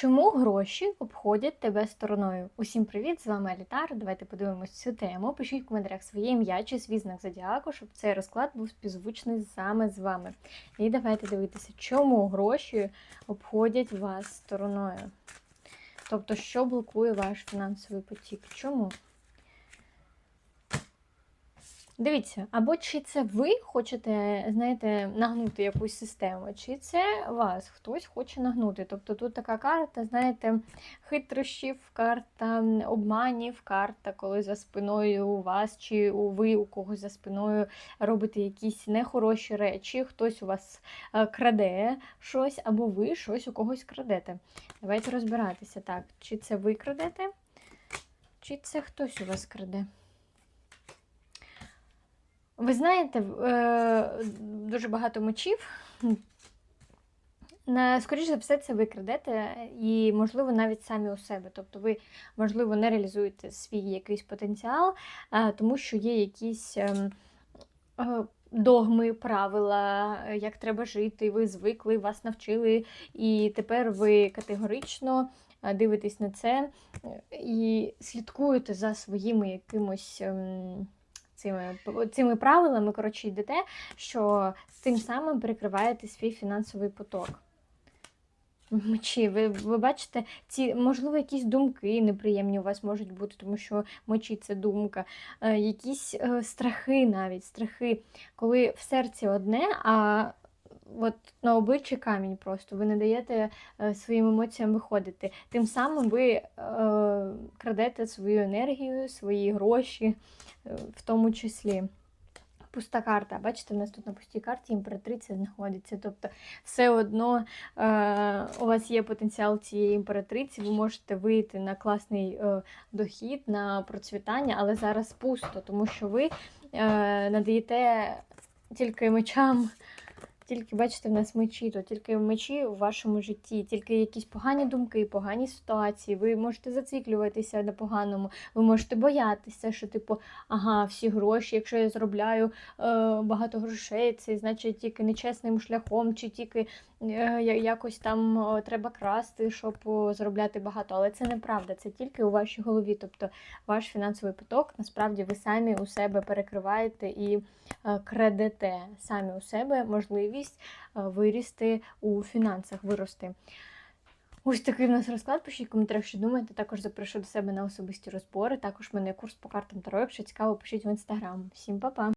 Чому гроші обходять тебе стороною? Усім привіт! З вами Алітар. Давайте подивимось цю тему. Пишіть в коментарях своє ім'я чи свій знак зодіаку, щоб цей розклад був співзвучний саме з вами. І давайте дивитися, чому гроші обходять вас стороною. Тобто, що блокує ваш фінансовий потік? Чому? Дивіться, або чи це ви хочете, знаєте, нагнути якусь систему, чи це вас хтось хоче нагнути. Тобто тут така карта, знаєте, хитрощів, карта обманів, карта, коли за спиною у вас, чи у ви у когось за спиною робите якісь нехороші речі, хтось у вас е, краде щось, або ви щось у когось крадете. Давайте розбиратися так, чи це ви крадете, чи це хтось у вас краде. Ви знаєте, е, дуже багато мечів. На, скоріш за все, це ви крадете, і, можливо, навіть самі у себе. Тобто ви, можливо, не реалізуєте свій якийсь потенціал, а, тому що є якісь ем, е, догми, правила, е, як треба жити, ви звикли, вас навчили, і тепер ви категорично е, дивитесь на це е, і слідкуєте за своїми якимось. Цими, цими правилами, коротше, йдете, що тим самим перекриваєте свій фінансовий поток. Мечі, ви, ви бачите, ці, можливо, якісь думки неприємні у вас можуть бути, тому що мечі це думка, е, якісь е, страхи навіть, страхи, коли в серці одне, а от на обличчі камінь просто, ви не даєте е, своїм емоціям виходити. Тим самим ви е, крадете свою енергію, свої гроші, е, в тому числі. Пуста карта. Бачите, в нас тут на пустій карті імператриця знаходиться. Тобто, все одно е, у вас є потенціал цієї імператриці, ви можете вийти на класний е, дохід, на процвітання, але зараз пусто, тому що ви е, надаєте тільки мечам. Тільки бачите, в нас мечі, то тільки мечі у вашому житті, тільки якісь погані думки, погані ситуації. Ви можете зациклюватися на поганому, ви можете боятися, що, типу, ага, всі гроші, якщо я заробляю е, багато грошей, це значить тільки нечесним шляхом, чи тільки е, якось там треба красти, щоб заробляти багато. Але це неправда, це тільки у вашій голові. Тобто ваш фінансовий поток насправді ви самі у себе перекриваєте і е, крадете самі у себе можливість е, вирісти у фінансах, вирости. Ось такий в нас розклад. Пишіть в коментарях, що думаєте. Також запрошу до себе на особисті розбори. Також в мене курс по картам Таро. Якщо цікаво, пишіть в інстаграм. Всім па-па!